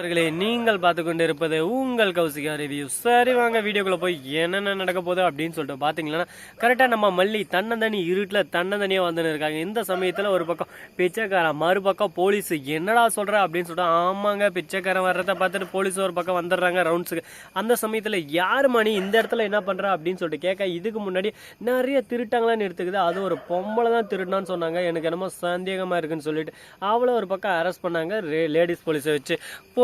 நண்பர்களே நீங்கள் பார்த்து கொண்டு இருப்பது உங்கள் கௌசிகா ரிவ்யூ சரி வாங்க வீடியோக்குள்ளே போய் என்னென்ன நடக்க போகுது அப்படின்னு சொல்லிட்டு பார்த்தீங்கன்னா கரெக்டாக நம்ம மல்லி தன்னந்தனி இருட்டில் தன்னந்தனியாக வந்துன்னு இருக்காங்க. இந்த சமயத்தில் ஒரு பக்கம் பிச்சைக்காரன் மறுபக்கம் போலீஸ். என்னடா சொல்கிற அப்படின்னு சொல்லிட்டு ஆமாங்க பிச்சைக்காரன் வர்றதை பார்த்துட்டு போலீஸ் ஒரு பக்கம் வந்துடுறாங்க ரவுண்ட்ஸுக்கு அந்த சமயத்தில் யார் மணி இந்த இடத்துல என்ன பண்ணுறா அப்படின்னு சொல்லிட்டு கேட்க இதுக்கு முன்னாடி நிறைய திருட்டாங்களான்னு எடுத்துக்குது அது ஒரு பொம்பளை தான் திருட்டான்னு சொன்னாங்க. எனக்கு என்னமோ சந்தேகமாக இருக்குன்னு சொல்லிட்டு அவளை ஒரு பக்கம் அரெஸ்ட் பண்ணாங்க லேடிஸ் போலீஸை வச்சு.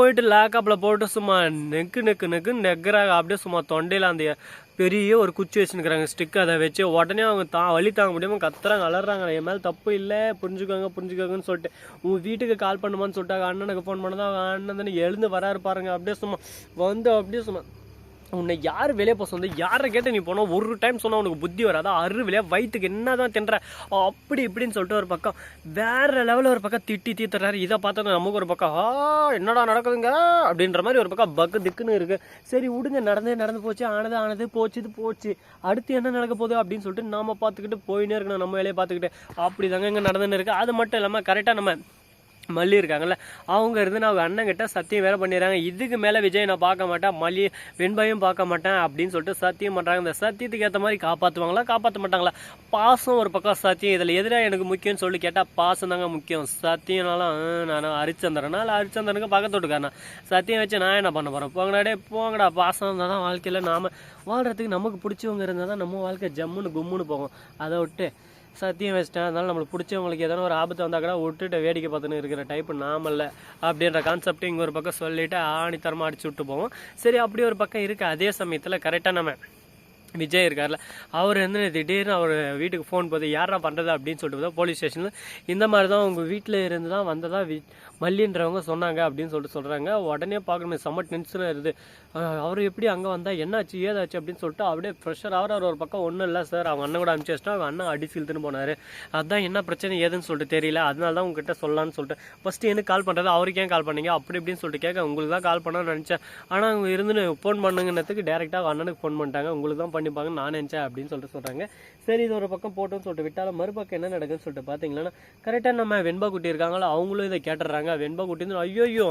போயிட்டு லேக்கப்பில் போட்டு சும்மா நெக்கு நெக்கு நெக்கு நெக்குறாங்க. அப்படியே சும்மா தொண்டையில் அந்த பெரிய ஒரு குச்சி வச்சுருக்கிறாங்க ஸ்டிக் அதை வச்சு உடனே அவங்க தா வழி தாங்க முடியாமல் கத்துறாங்க அலறாங்க. என் மேலே தப்பு இல்லை புரிஞ்சுக்கோங்க புரிஞ்சுக்கோங்கன்னு சொல்லிட்டு. உன் வீட்டுக்கு கால் பண்ணுமான்னு சொல்லிட்டாங்க அண்ணனுக்கு ஃபோன் பண்ணதான் அவங்க அண்ணன் தானே எழுந்து வராரு பாருங்க. அப்படியே சும்மா வந்து அப்படியே சும்மா உன்னை யார் வெளியே போக சொன்னது யாரை கேட்டு நீ போனோம்? ஒரு டைம் சொன்னால் உனக்கு புத்தி வராதா? அருவிலே வயிற்றுக்கு வயிற்றுக்கு என்னதான் தின்ற? அப்படி இப்படின்னு சொல்லிட்டு ஒரு பக்கம் வேறு லெவலில் ஒரு பக்கம் திட்டி தீத்துறாரு. இதை பார்த்தா நமக்கு ஒரு பக்கம் ஆ என்னடா நடக்குதுங்க? அப்படின்ற மாதிரி ஒரு பக்கம் பக்கு திக்குன்னு இருக்குது சரி விடுங்க. நடந்தே நடந்து போச்சு. ஆனது ஆனது போச்சு இது போச்சு. அடுத்து என்ன நடக்க போகுது அப்படின்னு சொல்லிட்டு நாம் பார்த்துக்கிட்டு போயினே இருக்கணும். நம்ம வேலையை பார்த்துக்கிட்டு. அப்படி தாங்க இங்கே நடந்துன்னு இருக்குது அது மட்டும் இல்லாமல் கரெக்டாக நம்ம மல்லி இருக்காங்கல்ல அவங்க இருந்து நான் அண்ணன் கிட்ட சத்தியம் வேற பண்ணிடுறாங்க. இதுக்கு மேலே விஜய் நான் பார்க்க மாட்டேன் மல்லி வெண்பையும் பார்க்க மாட்டேன் அப்படின்னு சொல்லிட்டு சத்தியம் பண்ணுறாங்க இந்த சத்தியத்துக்கு ஏற்ற மாதிரி காப்பாற்றுவாங்களா காப்பாற்ற மாட்டாங்களா? பாசம் ஒரு பக்கம் சத்தியம் இதில் எதிராக எனக்கு முக்கியம்னு சொல்லி கேட்டால் பாசம் தாங்க முக்கியம். சத்தியம்னாலும் நான் ஹரிச்சந்திரனா இல்லை ஹரிச்சந்திரனுக்கு பக்கத்து விட்டுக்காரனா? சத்தியம் வச்சு நான் என்ன பண்ண போகிறேன் போங்கடாடே போங்கடா. பாசம் இருந்தால் தான் வாழ்க்கையில் நாம் வாழ்கிறதுக்கு நமக்கு பிடிச்சவங்க இருந்தால் தான் நம்ம வாழ்க்கை ஜம்முன்னு கும்முன்னு போகும். அதை விட்டு சத்தியம் வச்சிட்டேன். அதனால நம்மளுக்கு பிடிச்சவங்களுக்கு எதனா ஒரு ஆபத்து வந்தா கூட விட்டுட்டு வேடிக்கை பார்த்துன்னு இருக்கிற டைப் நாமல்ல அப்படின்ற கான்செப்ட் இங்கே ஒரு பக்கம் சொல்லிட்டு ஆணித்தரமாக அடிச்சு விட்டு போவோம் சரி அப்படி ஒரு பக்கம் இருக்குது அதே சமயத்தில் கரெக்டாக நம்ம விஜய் இருக்கார்ல அவர் வந்து திடீர்னு அவர் வீட்டுக்கு ஃபோன் போது யாரா பண்ணுறது அப்படின்னு சொல்லிட்டு தான் போலீஸ் ஸ்டேஷனில் இந்த மாதிரி தான் உங்கள் வீட்டில் இருந்து தான் வந்ததா வி மல்லின்றவங்க சொன்னாங்க அப்படின்னு சொல்லிட்டு சொல்கிறாங்க உடனே பார்க்கணும் செம்ம டென்ஷனாக இருக்குது. அவர் எப்படி அங்கே வந்தால் என்னாச்சு ஏதாச்சு அப்படின்னு சொல்லிட்டு அப்படியே ப்ரெஷர் அவர் அவர் ஒரு பக்கம் ஒன்றும் இல்லை சார் அவங்க அண்ணன் கூட அனுப்பிச்சு அவங்க அண்ணன் அடிச்சு இழுத்துன்னு போனார். அதான் என்ன பிரச்சனை ஏதுன்னு சொல்லிட்டு தெரியல. அதனால தான் உங்ககிட்ட சொல்லலாம்னு சொல்லிட்டு ஃபஸ்ட்டு எனக்கு கால் பண்ணுறது அவருக்கு ஏன் கால் பண்ணீங்க. அப்படி இப்படின்னு சொல்லிட்டு கேட்க உங்களுக்கு தான் கால் பண்ணணும்னு நினச்சேன். ஆனால் அவங்க இருந்து ஃபோன் பண்ணுங்கன்னதுக்கு டேரெக்டாக அண்ணனுக்கு ஃபோன் பண்ணிட்டாங்க. உங்களுக்கு தான் பண்ணி பண்ணிப்பாங்கன்னு நான் நினச்சேன் அப்படின்னு சொல்லிட்டு சொல்கிறாங்க சரி இது ஒரு பக்கம் போட்டோன்னு சொல்லிட்டு விட்டாலும் மறுபக்கம் என்ன நடக்குதுன்னு சொல்லிட்டு பார்த்தீங்கன்னா கரெக்டாக நம்ம வெண்பா குட்டி இருக்காங்களோ அவங்களும் இதை கேட்டுறாங்க வெண்பா குட்டின்னு ஐயோ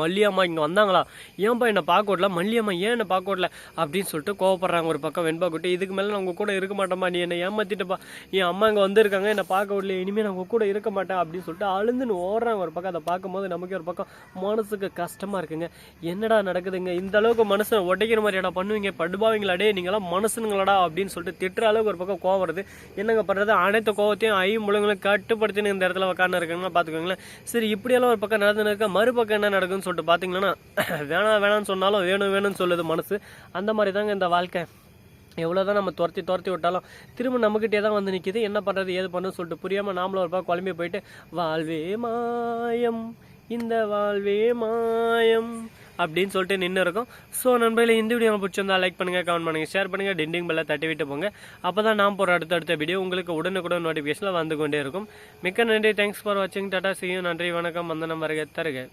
மல்லியம்மா இங்கே வந்தாங்களா? ஏன்பா என்னை பார்க்க விடல மல்லியம்மா ஏன் என்னை பார்க்க விடல அப்படின்னு சொல்லிட்டு கோவப்படுறாங்க ஒரு பக்கம் வெண்பா குட்டி. இதுக்கு மேலே நான் உங்கள் கூட இருக்க மாட்டேம்மா நீ என்னை ஏமாத்திட்டப்பா. என் அம்மா இங்கே வந்திருக்காங்க. என்னை பார்க்க விடல இனிமேல் நான் உங்கள் கூட இருக்க மாட்டேன் அப்படின்னு சொல்லிட்டு அழுந்துன்னு ஓடுறாங்க ஒரு பக்கம். அதை பார்க்கும்போது நமக்கு ஒரு பக்கம் மனசுக்கு கஷ்டமாக இருக்குங்க. என்னடா நடக்குதுங்க? இந்த அளவுக்கு மனசை உடைக்கிற மாதிரியாடா பண்ணுவீங்க? படுபாவீங்களாடே நீங்களாம் மனசுனுங்களாடா அப்படின்னு சொல்லிட்டு திட்டுற அளவுக்கு ஒரு பக்கம் கோவம் வருது. என்னங்க பண்ணுறது அனைத்து கோவத்தையும் ஐ முழுங்களும் கட்டுப்படுத்தின்னு இந்த இடத்துல உட்காந்து இருக்காங்கன்னா பார்த்துக்கோங்களேன். சரி இப்படியெல்லாம் ஒரு பக்கம் நடந்துன்னு இருக்கா? மறுபக்கம் என்ன நடக்கும் சொல்லிட்டு பார்த்தீங்கன்னா வேணாம் வேணாம்னு சொன்னாலும் வேணும் வேணும்னு சொல்லுது மனசு. அந்த மாதிரி தாங்க இந்த வாழ்க்கை. எவ்வளோதான் நம்ம துரத்தி துரத்தி விட்டாலும் திரும்ப நம்மக்கிட்டே தான் வந்து நிற்கிது என்ன பண்ணுறது ஏது பண்ணுன்னு சொல்லிட்டு புரியாமல் நாமளும் ஒரு பக்கம் குழம்பி போயிட்டு வாழ்வே மாயம் இந்த வாழ்வே மாயம் அப்படின்னு சொல்லிட்டு நின்று இருக்கும். ஸோ நண்பர்களே இந்த வீடியோ நம்ம பிடிச்சிருந்தா லைக் பண்ணுங்கள் கமெண்ட் பண்ணுங்கள் ஷேர் பண்ணுங்கள் டிண்டிங் பெல்ல தட்டி விட்டு போங்க. அப்போ தான் நான் போகிற அடுத்தடுத்த வீடியோ உங்களுக்கு உடனுக்குடன் நோட்டிஃபிகேஷனில் வந்து கொண்டே இருக்கும். மிக்க நன்றி. தேங்க்ஸ் ஃபார் வாட்சிங் டாட்டா சியும் நன்றி வணக்கம். வந்தனம் வருகை தருக.